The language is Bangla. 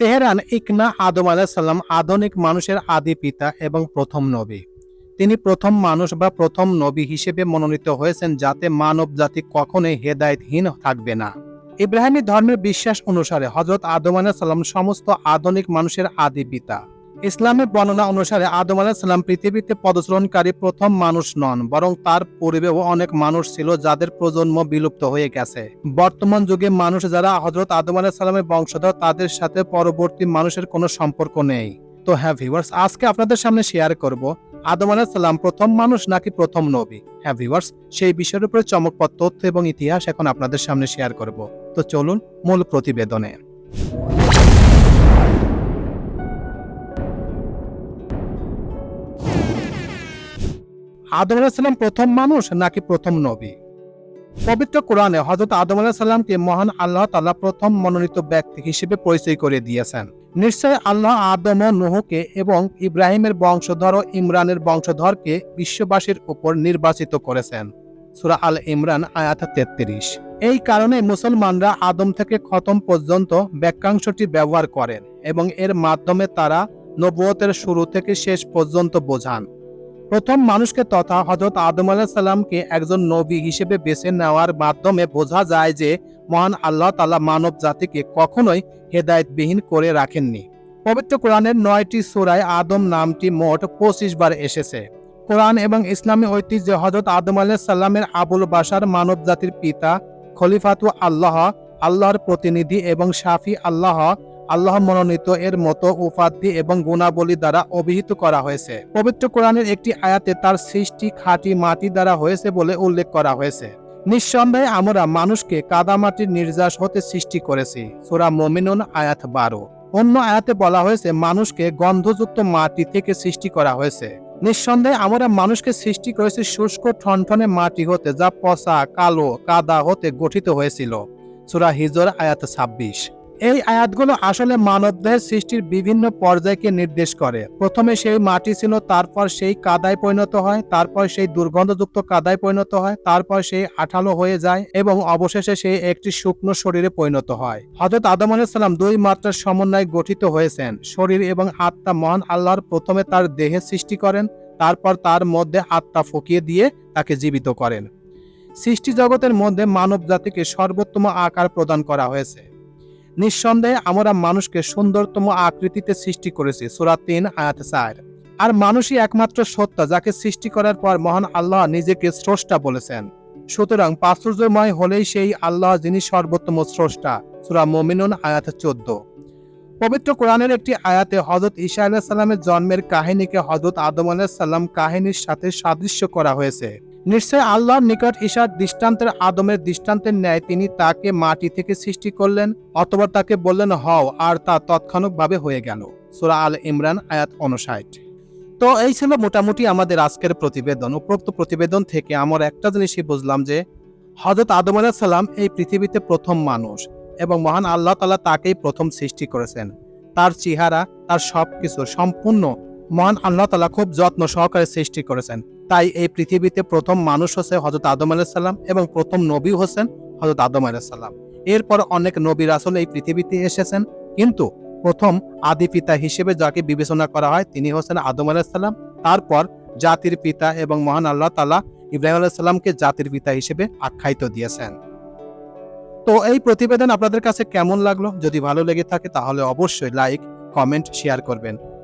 তেহরান ইকনা আদম আলাহিসাল্লাম আধুনিক মানুষের আদি পিতা এবং প্রথম নবী। তিনি প্রথম মানুষ বা প্রথম নবী হিসেবে মনোনীত হয়েছেন যাতে মানব জাতি কখনোই হেদায়তহীন থাকবে না। ইব্রাহিমী ধর্মের বিশ্বাস অনুসারে হজরত আদম আলাহিসাল্লাম সমস্ত আধুনিক মানুষের আদি পিতা। ইসলামের বর্ণনা অনুসারে আদম আলাহিসাল্লাম পৃথিবীতে পদচরণকারী প্রথম মানুষ নন, বরং তার পূর্বেও অনেক মানুষ ছিল যাদের প্রজন্ম বিলুপ্ত হয়ে গেছে। বর্তমান যুগে মানুষ যারা হজরত আদম আলাহিসাল্লামের বংশধর, তাদের সাথে পরবর্তী মানুষের কোনো সম্পর্ক নেই। তো হ্যাঁ ভিউয়ার্স আজকে আপনাদের সামনে শেয়ার করব, আদম আলাহিসাল্লাম প্রথম মানুষ নাকি প্রথম নবী? হ্যাঁ ভিউয়ার্স সেই বিষয়ের উপরে চমকপ্রদ তথ্য এবং ইতিহাস এখন আপনাদের সামনে শেয়ার করব। তো চলুন মূল প্রতিবেদনে। আদম আলাহিসাল্লাম প্রথম মানুষ নাকি প্রথম নবী? পবিত্র কোরআনে হজরত আদম আলাহিসাল্লামকে মহান আল্লাহ তাআলা প্রথম মনোনীত ব্যক্তি হিসেবে পরিচয় করে দিয়েছেন। নিশ্চয় আল্লাহ আদম নুহকে এবং ইব্রাহিমের বংশধর ও ইমরানের বংশধরকে বিশ্ববাসীর উপর নির্বাচিত করেছেন। সুরা আল ইমরান, আয়াত তেত্রিশ। এই কারণে মুসলমানরা আদম থেকে খতম পর্যন্ত বাক্যাংশটি ব্যবহার করেন এবং এর মাধ্যমে তারা নবুয়তের শুরু থেকে শেষ পর্যন্ত বোঝান। প্রথম মানুষকে তথা হজরত আদম আলাহ সাল্লামকে একজন নবী হিসেবে বেছে নেওয়ার মাধ্যমে বোঝা যায় যে মহান আল্লাহ তালা মানব জাতিকে কখনোই হেদায়তবিহীন করে রাখেননি। পবিত্র কোরআনের নয়টি সুরায় আদম নামটি মোট পঁচিশ বার এসেছে। কোরআন এবং ইসলামী ঐতিহ্যে হজরত আদম আলাহ সাল্লামের আবুল বাসার মানব জাতির পিতা খলিফাতু আল্লাহ, আল্লাহর প্রতিনিধি এবং শাফি আল্লাহ আল্লাহ মনোনীত এর মতো উপাধি এবং গুণাবলী দ্বারা অভিহিত করা হয়েছে। পবিত্র কোরআনের একটি আয়াতে তার সৃষ্টি খাঁটি মাটি দ্বারা হয়েছে বলে উল্লেখ করা হয়েছে। নিঃসন্দেহে আমরা মানুষকে কাদামাটির নির্যাস হতে সৃষ্টি করেছি। সুরা মমিনুন আয়াত বারো। অন্য আয়াতে বলা হয়েছে, মানুষকে গন্ধযুক্ত মাটি থেকে সৃষ্টি করা হয়েছে। নিঃসন্দেহে আমরা মানুষকে সৃষ্টি করেছি শুষ্ক ঠনঠনে মাটি হতে, যা পচা, কালো, কাদা হতে গঠিত হয়েছিল। সুরা হিজর আয়াত ছাব্বিশ। এই আয়াতগুলো আসলে মানবদেহের সৃষ্টির বিভিন্ন পর্যায়কে নির্দেশ করে। প্রথমে সেই মাটি ছিল, তারপর সেই কাদায় পরিণত হয়, তারপর সেই দুর্গন্ধযুক্ত কাদায় পরিণত হয়, তারপর সেই আঠালো হয়ে যায় এবং অবশেষে সেই একটি শুকনো শরীরে পরিণত হয়। হজরত আদম আলাইসাল্লাম দুই মাত্রার সমন্বয়ে গঠিত হয়েছেন। শরীর এবং আত্মা মহান আল্লাহর প্রথমে তার দেহে সৃষ্টি করেন, তারপর তার মধ্যে আত্মা ফুকিয়ে দিয়ে তাকে জীবিত করেন। সৃষ্টি জগতের মধ্যে মানব জাতিকে সর্বোত্তম আকার প্রদান করা হয়েছে। নিঃসন্দেহে আমরা মানুষকে সুন্দরতম আকৃতিতে সৃষ্টি করেছি, সুরা তিন, আয়াত চার। আর মানুষই একমাত্র সত্তা যাকে সৃষ্টি করার পর মহান আল্লাহ নিজেকে স্রষ্টা বলেছেন। সুতরাং প্রাচুর্যময় হলেই সেই আল্লাহ যিনি সর্বোত্তম স্রষ্টা, সুরা মমিনুন, আয়াত চোদ্দ। পবিত্র কোরআনের একটি আয়াতে হজরত ঈশা আলাহ সাল্লামের জন্মের কাহিনীকে হজরত আদম আলাহ সাল্লাম কাহিনীর সাথে সাদৃশ্য করা হয়েছে। নিশ্চয় আল্লাহর নিকট ঈশার দৃষ্টান্তের আদমের দৃষ্টান্তের ন্যায় তিনি তাকে মাটি থেকে সৃষ্টি করলেন অথবা তাকে বললেন, হও, আর তা তৎক্ষণিকভাবে হয়ে গেল। সুরা আল ইমরান, আয়াত অনুসাইট তো এই ছিল মোটামুটি আমাদের আজকের প্রতিবেদন। উপরোক্ত প্রতিবেদন থেকে আমার একটা জিনিসই বুঝলাম যে হজরত আদম সাল্লাম এই পৃথিবীতে প্রথম মানুষ এবং মহান আল্লাহ তালা তাকেই প্রথম সৃষ্টি করেছেন। তার চেহারা, তার সবকিছু সম্পূর্ণ মহান আল্লাহ তালা খুব যত্ন সহকারে সৃষ্টি করেছেন। তাই এই পৃথিবীতে প্রথম মানুষ হচ্ছে হজরত আদম আলাইসাল্লাম এবং প্রথম নবী হোসেন হজরত আদম আলাইসাল্লাম এরপর অনেক নবী রাসুল এই পৃথিবীতে এসেছেন, কিন্তু প্রথম আদি পিতা হিসেবে যাকে বিবেচনা করা হয় তিনি হচ্ছেন আদম আলাইসাল্লাম তারপর জাতির পিতা এবং মহান আল্লাহ তালা ইব্রাহিম আলাইসাল্লামকে জাতির পিতা হিসেবে আখ্যায়িত দিয়েছেন। তো এই প্রতিবেদন আপনাদের কাছে কেমন লাগল? যদি ভালো লেগে থাকে তাহলে অবশ্যই লাইক, কমেন্ট, শেয়ার করবেন।